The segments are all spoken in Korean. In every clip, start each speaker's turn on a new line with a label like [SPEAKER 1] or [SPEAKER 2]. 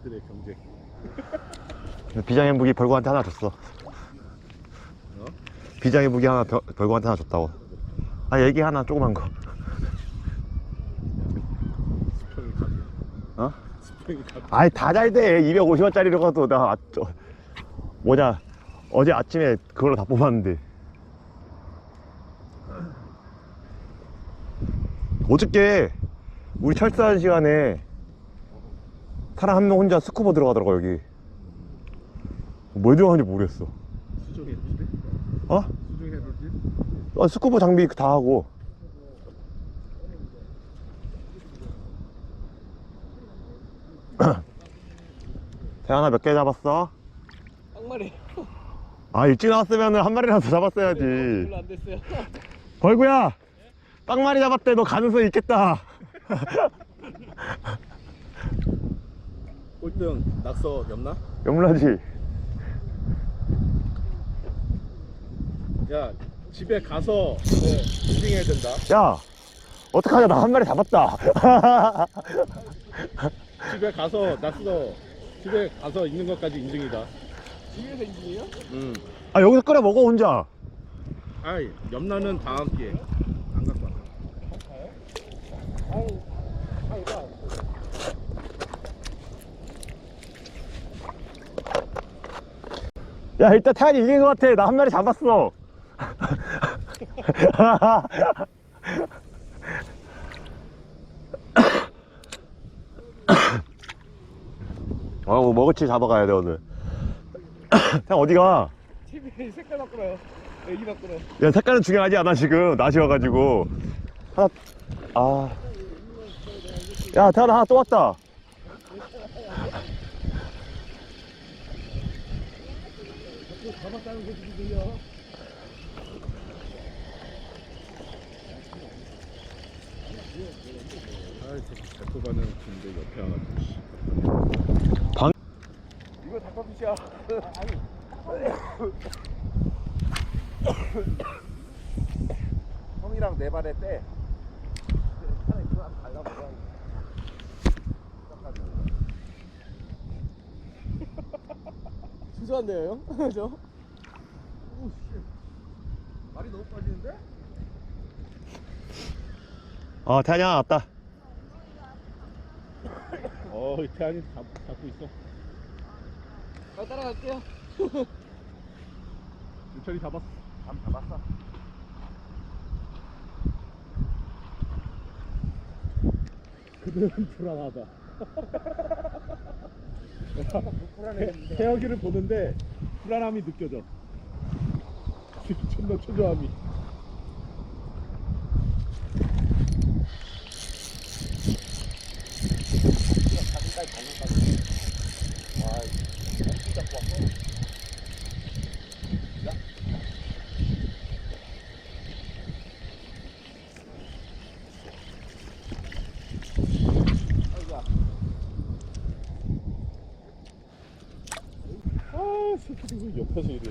[SPEAKER 1] 아저씨들의 경쟁.
[SPEAKER 2] 비장의 무기 벌거한테 하나 줬어.
[SPEAKER 1] 어?
[SPEAKER 2] 비장의 무기 하나 별- 벌거한테 하나 줬다고. 아 얘기 하나 조그만 거. 어? 아이 다 잘 돼. 250원짜리로 가도 나 아, 저, 뭐냐 어제 아침에 그걸로 다 뽑았는데. 어저께 우리 철수하는 시간에 사람 한 명 혼자 스쿠버 들어가더라고 여기. 뭘 들어가는지 모르겠어.
[SPEAKER 1] 수정해 주지?
[SPEAKER 2] 어?
[SPEAKER 1] 수정해 주지?
[SPEAKER 2] 어, 스쿠버 장비 다 하고. 태연아 몇개 잡았어?
[SPEAKER 3] 한 마리
[SPEAKER 2] 아 일찍 나왔으면 한 마리라도 잡았어야지
[SPEAKER 3] 별로 안 됐어요.
[SPEAKER 2] 벌구야 빵 마리 잡았대 너 가능성 있겠다
[SPEAKER 1] 꼴등 낙서 엽나?
[SPEAKER 2] 염라지
[SPEAKER 1] 야 집에 가서 네, 인증해야 된다.
[SPEAKER 2] 야 어떡하냐 나 한 마리 잡았다
[SPEAKER 1] 집에 가서 낙서 집에 가서 있는 것까지 인증이다.
[SPEAKER 3] 집에서 인증이요?
[SPEAKER 1] 응.
[SPEAKER 2] 아 여기서 끓여 먹어 혼자
[SPEAKER 1] 아이 염라는 다음 기회. 안 갖고 와.
[SPEAKER 3] 아니, 아니, 이거
[SPEAKER 2] 야 일단 태연이 이긴 것 같아. 나 한 마리 잡았어. 어우 먹을치 잡아가야 돼 오늘. 태연 어디가?
[SPEAKER 3] TV 색깔 바꾸어요. 애기 바꾸어요.
[SPEAKER 2] 야 색깔은 중요하지 않아 지금. 낮이 와가지고. 하나 아야 태연아 하나 또 왔다
[SPEAKER 3] 잡았다는 소식이 들려.
[SPEAKER 1] 아이 데리고 가는 군대 옆에 좀.
[SPEAKER 2] 방
[SPEAKER 3] 이거 닭가슴이야. 아니. 형이랑 내 발에 떼. 하나 이거 한번 발라보자. 죄송한데요, 형? 저? 말이 너무 빠지는데?
[SPEAKER 2] 어, 태연이 하나 왔다
[SPEAKER 1] 어 태안이 잡, 잡고 있어.
[SPEAKER 3] 아, 따라갈게요.
[SPEAKER 1] 유철이 잡았어.
[SPEAKER 3] 감 잡았어.
[SPEAKER 1] 그들은 불안하다.
[SPEAKER 3] 불안해.
[SPEAKER 1] 태혁이를 보는데 불안함이 느껴져. 초조함이.
[SPEAKER 3] 진짜 좋았어. 아이고야.
[SPEAKER 1] 아, 옆에서 이래.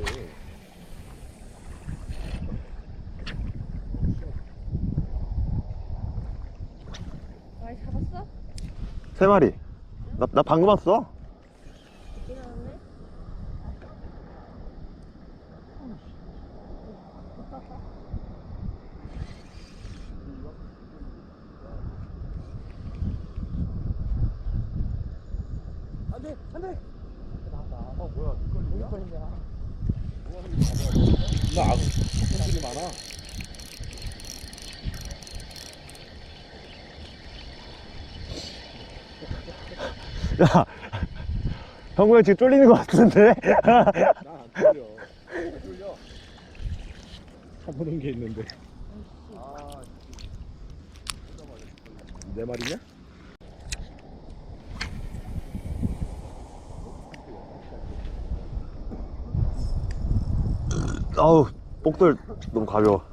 [SPEAKER 4] 많이 잡았어?
[SPEAKER 2] 세 마리 나, 나 방금 왔어
[SPEAKER 4] 일어났네?
[SPEAKER 3] 안 돼, 안 돼!
[SPEAKER 1] 어, 뭐야. 나 아구 손들이 많아.
[SPEAKER 2] 야 형구 형 지금 쫄리는 것 같은데
[SPEAKER 1] 난안 뚫려. 뚫려. 사보는 게 있는데.
[SPEAKER 3] 아,
[SPEAKER 1] 내 말이냐?
[SPEAKER 2] 아우 목돌 너무 가벼워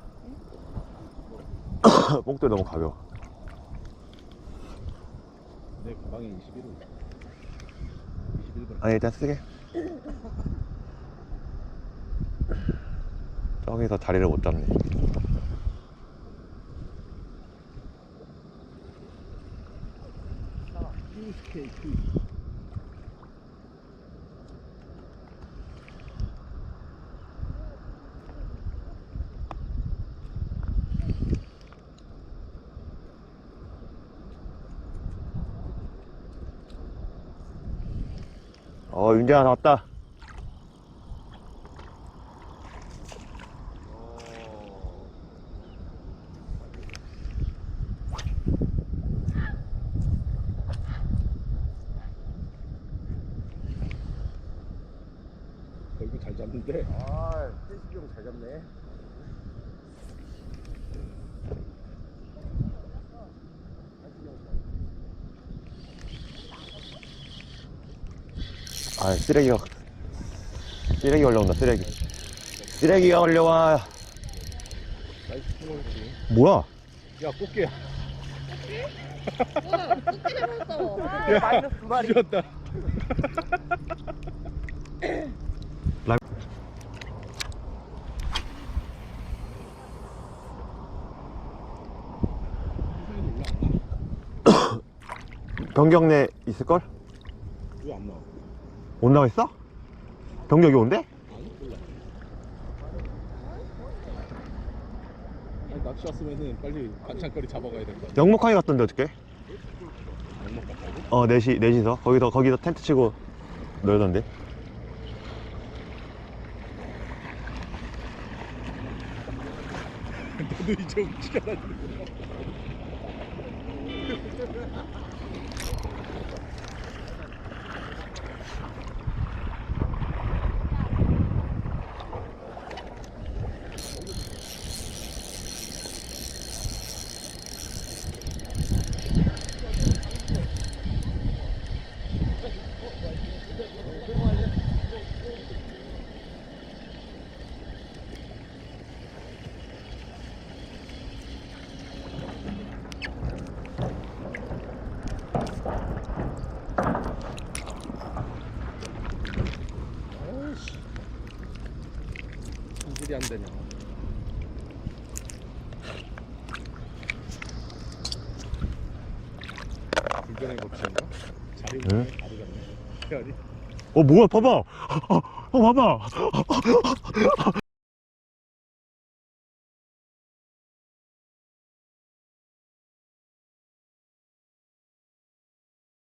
[SPEAKER 2] 목돌 너무 가벼워
[SPEAKER 1] 내 가방에 21호. 21g.
[SPEAKER 2] 아니 일단 쓰게. 저기서 자리를 못 잡네 윤재야 나왔다
[SPEAKER 1] 얼굴 잘 잡는데.
[SPEAKER 3] 아, 태식이 형 잘 잡네.
[SPEAKER 2] 아 쓰레기가 쓰레기 올라온다 쓰레기 쓰레기가 올려와. 뭐야
[SPEAKER 1] 야 꽃게야.
[SPEAKER 4] 뭐야, 꽃게 잡았어.
[SPEAKER 3] 야, 마이너스 두 마리.
[SPEAKER 2] 변경내 있을걸?
[SPEAKER 1] 왜 안 나와?
[SPEAKER 2] 못 나와 있어? 변경이 온대?
[SPEAKER 1] 아니 낚시 왔으면은 빨리 반찬거리 잡아가야 될거 아니야.
[SPEAKER 2] 영목하게 갔던데 어저께?
[SPEAKER 1] 영목 갔다고?
[SPEAKER 2] 어 넷이 넷이서 거기서 거기서 텐트 치고 놀던데
[SPEAKER 1] 너도 이제 움직여 다 안 되냐. 불변의 법칙인가? 자리 다르잖아. 태연이.
[SPEAKER 2] 어 뭐야 봐봐 어 봐봐